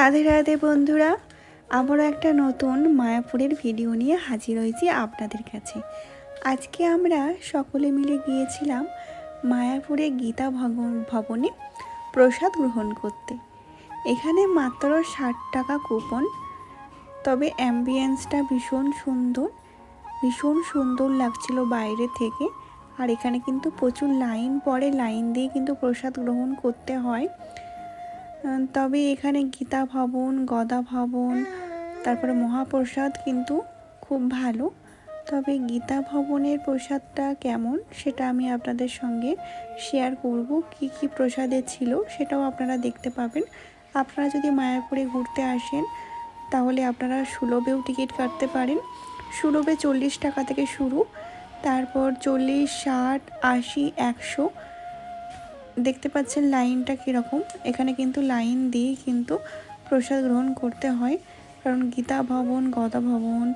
রাধে রাধে বন্ধুরা আবারও একটা নতুন মায়াপুরের ভিডিও নিয়ে হাজির হয়েছি আপনাদের কাছে। আজকে আমরা সকলে মিলে গিয়েছিলাম মায়াপুরে গীতা ভবনে প্রসাদ গ্রহণ করতে। এখানে মাত্র ষাট টাকা কুপন, তবে অ্যাম্বিয়েন্সটা ভীষণ সুন্দর ভীষণ সুন্দর লাগছিল বাইরে থেকে। আর এখানে কিন্তু প্রচুর লাইন পড়ে লাইন দিয়ে কিন্তু প্রসাদ গ্রহণ করতে হয়। তবে এখানে গীতা ভবন, গদা ভবন, তারপরে মহাপ্রসাদ কিন্তু খুব ভালো। তবে গীতা ভবনের প্রসাদটা কেমন সেটা আমি আপনাদের সঙ্গে শেয়ার করব। কি কি প্রসাদে ছিল সেটাও আপনারা দেখতে পাবেন। আপনারা যদি মায়াপুরে ঘুরতে আসেন, তাহলে আপনারা সুলভেও টিকিট কাটতে পারেন। সুলভে চল্লিশ টাকা থেকে শুরু, তারপর চল্লিশ, ষাট, আশি, একশো দেখতে পাচ্ছেন লাইনটা কীরকম। এখানে কিন্তু লাইন দিয়ে কিন্তু প্রসাদ গ্রহণ করতে হয়, কারণ গীতা ভবন, গদা ভবন,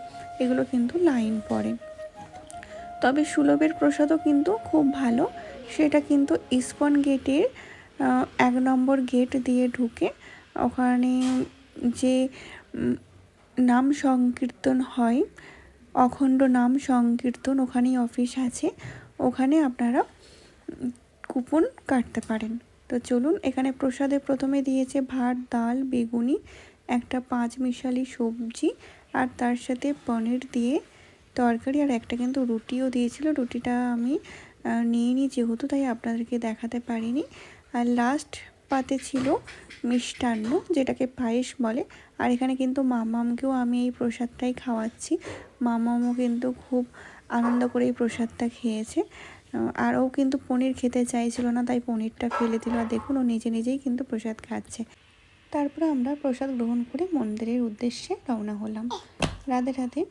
এগুলো কিন্তু লাইন পড়ে। তবে সুলভের প্রসাদও কিন্তু খুব ভালো। সেটা কিন্তু ইস্কন গেটের এক নম্বর গেট দিয়ে ঢুকে ওখানে যে নাম সংকীর্তন হয়, অখণ্ড নাম সংকীর্তন ওখানেই অফিস আছে। ওখানে আপনারা কুপন কাটতে পারেন। তো চলুন, এখানে প্রসাদে প্রথমে দিয়েছে ভাত, ডাল, বেগুনি, একটা পাঁচ মিশালি সবজি আর তার সাথে পনির দিয়ে তরকারি আর একটা কিন্তু রুটিও দিয়েছিল। রুটিটা আমি নিয়ে নিই যেহেতু, তাই আপনাদেরকে দেখাতে পারিনি। আর লাস্ট পাতে ছিল মিষ্টান্ন, যেটাকে পায়েস বলে। আর এখানে কিন্তু মামামকেও আমি এই প্রসাদটাই খাওয়াচ্ছি। মামামও কিন্তু খুব আনন্দ করে এই প্রসাদটা খেয়েছে। আর ও কিন্তু পনির খেতে চাইছিল না, তাই পনিরটা ফেলে দিল। আর দেখুন, ও নিজে নিজেই কিন্তু প্রসাদ খাচ্ছে। তারপরে আমরা প্রসাদ গ্রহণ করে মন্দিরের উদ্দেশ্যে রওনা হলাম। রাধে রাধে।